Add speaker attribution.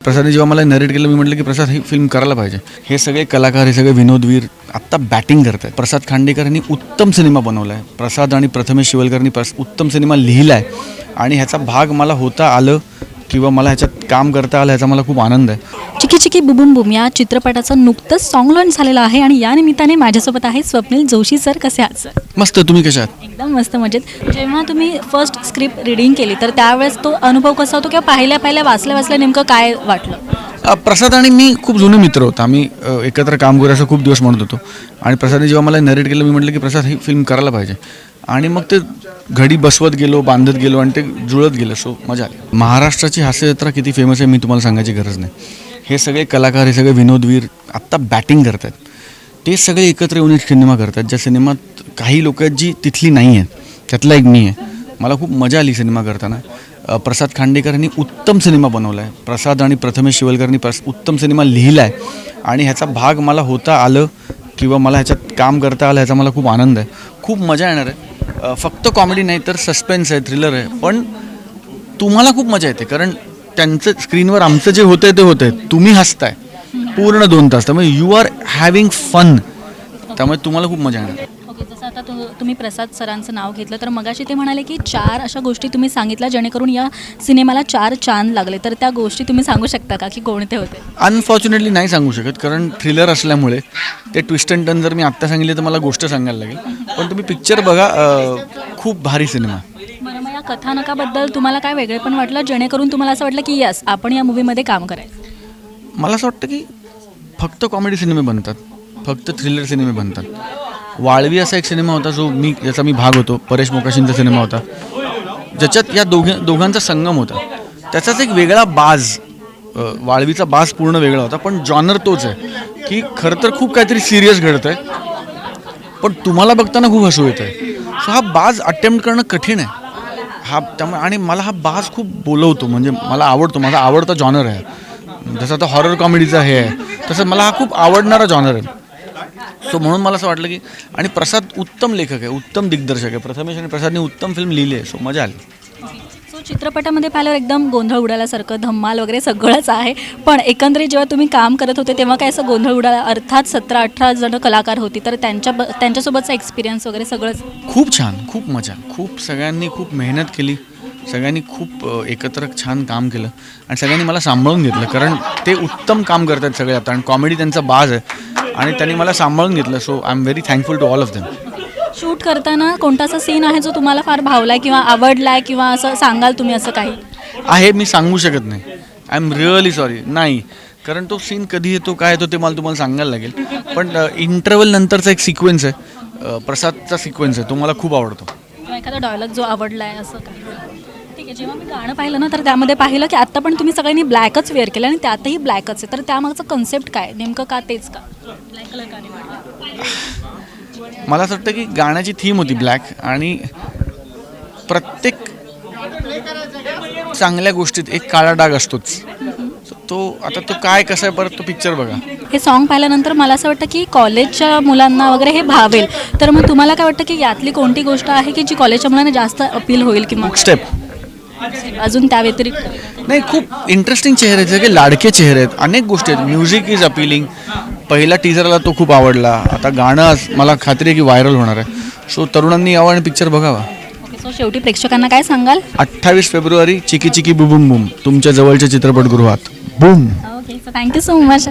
Speaker 1: प्रसादने जेव्हा मला नरेट केलं मी म्हटलं की प्रसाद ही फिल्म करायला पाहिजे. हे सगळे कलाकार हे सगळे विनोदवीर आत्ता बॅटिंग करत आहेत प्रसाद खांडेकर यांनी उत्तम सिनेमा बनवला आहे प्रसाद आणि प्रथमेश शिवलकरनी प्रस उत्तम सिनेमा लिहिला आहे आणि ह्याचा भाग मला होता आलं किंवा मला ह्याच्यात काम करता आलं ह्याचा मला खूप आनंद आहे.
Speaker 2: चिकी चिकी बुबुम बुम या चित्रपटाचं नुकतंच सॉन्ग लॉन्च झालेलं आहे आणि या निमित्ताने माझ्यासोबत आहे स्वप्नील जोशी सर. कसे आहात सर?
Speaker 1: मस्त. तुम्ही कशा आहात?
Speaker 2: एकदम मस्त मजेत. जेव्हा तुम्ही फर्स्ट स्क्रिप्ट रिडिंग केली तर त्यावेळेस तो अनुभव कसा होतो किंवा पाहिल्या पाहिल्या वाचल्या वाचल्या नेमकं काय वाटलं?
Speaker 1: अ, प्रसाद आणि मी खूप जुने मित्र होतो. आम्ही अ, एकत्र काम करू असं खूप दिवस म्हणत होतो. आणि प्रसादने जेव्हा मला नरेट केलं मी म्हटलं की प्रसाद ही फिल्म करायला पाहिजे. आणि मग ते घडी बसवत गेलो बांधत गेलो आणि ते जुळत गेलं. सो मजा आली. महाराष्ट्राची हास्यजत्रा किती फेमस आहे मी तुम्हाला सांगायची गरज नाही. हे सगळे कलाकार हे सगळे विनोदवीर आत्ता बॅटिंग करत आहेत ते सगळे एकत्र येऊन एक सिनेमा करतात ज्या सिनेमात काही लोक आहेत जी तिथली नाही आहेत. त्यातला एक मी आहे. मला खूप मजा आली सिनेमा करताना. प्रसाद खांडेकर यांनी उत्तम सिनेमा बनवला आहे प्रसाद आणि प्रथमेश शिवलकरनी प्रस उत्तम सिनेमा लिहिला आहे आणि ह्याचा भाग मला होता आलं किंवा मला ह्याच्यात काम करता आलं ह्याचा मला खूप आनंद आहे. खूप मजा येणार आहे. फक्त कॉमेडी नाही तर सस्पेन्स आहे थ्रिलर आहे. पण तुम्हाला खूप मजा येते कारण त्यांचं स्क्रीनवर आमचं जे होतंय ते होतंय. तुम्ही हसताय. पूर्ण दोन तास. त्यामुळे यू आर हॅव्हिंग फन त्यामुळे तुम्हाला खूप मजा येणार.
Speaker 2: आता तु तुम्ही प्रसाद सरांचं नाव घेतलं तर मगाशी ते म्हणाले की चार अशा गोष्टी तुम्ही सांगितल्या जेणेकरून या सिनेमाला चार चांद लागले. तर त्या गोष्टी तुम्ही सांगू शकता का की कोणते होते?
Speaker 1: अनफॉर्च्युनेटली नाही सांगू शकत कारण थ्रिलर असल्यामुळे ते ट्विस्ट अँड टर्न जर मी आत्ता सांगितले तर मला गोष्ट सांगायला लागेल. पण तुम्ही पिक्चर बघा अं, खूप भारी सिनेमा.
Speaker 2: बरं मग या कथानकाबद्दल तुम्हाला काय वेगळे पण वाटलं? जेणेकरून तुम्हाला असं वाटलं की यस आपण या मूवीमध्ये काम करायचं.
Speaker 1: मला असं वाटतं की फक्त कॉमेडी सिनेमे बनतात फक्त थ्रिलर सिनेमे बनतात. वाळवी असा एक सिनेमा होता जो मी याचा मी भाग होतो परेश मोकाशींचा सिनेमा होता. ज्याच्यात या दोघे दोघांचा संगम होता. त्याचाच एक वेगळा बाज वाळवीचा बाज पूर्ण वेगळा होता पण जॉनर तोच आहे की खरं तर खूप काहीतरी सिरियस घडतं आहे पण तुम्हाला बघताना खूप हसू येतं आहे सो हा बाज अटेम्प्ट करणं कठीण आहे. हा त्यामुळे आणि मला हा बाज खूप बोलवतो म्हणजे मला आवडतो माझा आवडता जॉनर आहे. जसं आता हॉरर कॉमेडीचा हे आहे तसं मला हा खूप आवडणारा जॉनर आहे. सो म्हणून मला असं वाटलं की आणि प्रसाद उत्तम लेखक आहे उत्तम दिग्दर्शक आहे. प्रथमेश आणि प्रसादने उत्तम फिल्म लिहिली आहे सो मजा आली.
Speaker 2: सो चित्रपटामध्ये पाहिल्यावर एकदम गोंधळ उडाल्यासारखं धम्माल वगैरे सगळंच आहे. पण एकंदरीत जेव्हा तुम्ही काम करत होते तेव्हा काय असं गोंधळ उडाला? अर्थात सतरा अठरा जण कलाकार होती तर त्यांच्या त्यांच्यासोबतचा एक्सपिरियन्स वगैरे सगळंच?
Speaker 1: खूप छान खूप मजा. खूप सगळ्यांनी खूप मेहनत केली. सगळ्यांनी खूप एकत्र छान काम केलं. आणि सगळ्यांनी मला सांभाळून घेतलं कारण ते उत्तम काम करतात सगळे आता. आणि कॉमेडी त्यांचा बाज आहे. आणि त्यांनी मला सांभाळून घेतलं so I am very thankful to all of them
Speaker 2: shoot करताना कोणता असा सीन आहे जो तुम्हाला फार भावलाय किंवा आवडलाय किंवा असं सांगाल तुम्ही असं काही?
Speaker 1: आहे मी सांगू शकत नाही. आय एम रिअली सॉरी नाही. कारण तो सीन कधी येतो काय येतो ते मला तुम्हाला सांगायला लागेल. पण इंटरवल नंतरचा एक सिक्वेन्स आहे. प्रसादचा सिक्वेन्स आहे. तो मला खूप आवडतो.
Speaker 2: एखादा डायलॉग जो आवडलाय असं काही? ठीक आहे. जेव्हा मी गाणं पाहिलं ना तर त्यामध्ये पाहिलं की आत्ता पण तुम्ही सगळ्यांनी ब्लॅकच वेअर केलं आणि त्यातही ब्लॅकच आहे. तर त्यामागचं कन्सेप्ट काय? नेमकं का तेच का? ब्लॅक कलर का निवडला?
Speaker 1: मला असं वाटतं की गाण्याची थीम होती ब्लॅक आणि प्रत्येक चांगल्या गोष्टीत एक काळा डाग असतोच. तो आता तो काय कसा आहे परत तो पिक्चर बघा.
Speaker 2: हे सॉन्ग पाहिल्यानंतर मला असं वाटतं की कॉलेजच्या मुलांना वगैरे हे भावेल. तर मग तुम्हाला काय वाटतं की यातली कोणती गोष्ट आहे की जी कॉलेजच्या मुलांना जास्त अपील होईल किंवा?
Speaker 1: स्टेप
Speaker 2: अजून त्या व्यतिरिक्त?
Speaker 1: नाही खूप इंटरेस्टिंग चेहरे आहेत. सगळे लाडके चेहरे आहेत. अनेक गोष्टी आहेत. म्युझिक इज अपिलिंग पहिला टीजरला तो खूप आवडला. आता गाणं मला खात्री आहे की व्हायरल होणार आहे. सो तरुणांनी यावं आणि पिक्चर बघावा.
Speaker 2: ओके सो शेवटी प्रेक्षकांना काय सांगाल?
Speaker 1: अठ्ठावीस फेब्रुवारी चिकी चिकी बुबुम बुम तुमच्या जवळच्या चित्रपटगृहात. Boom
Speaker 2: okay so thank you so much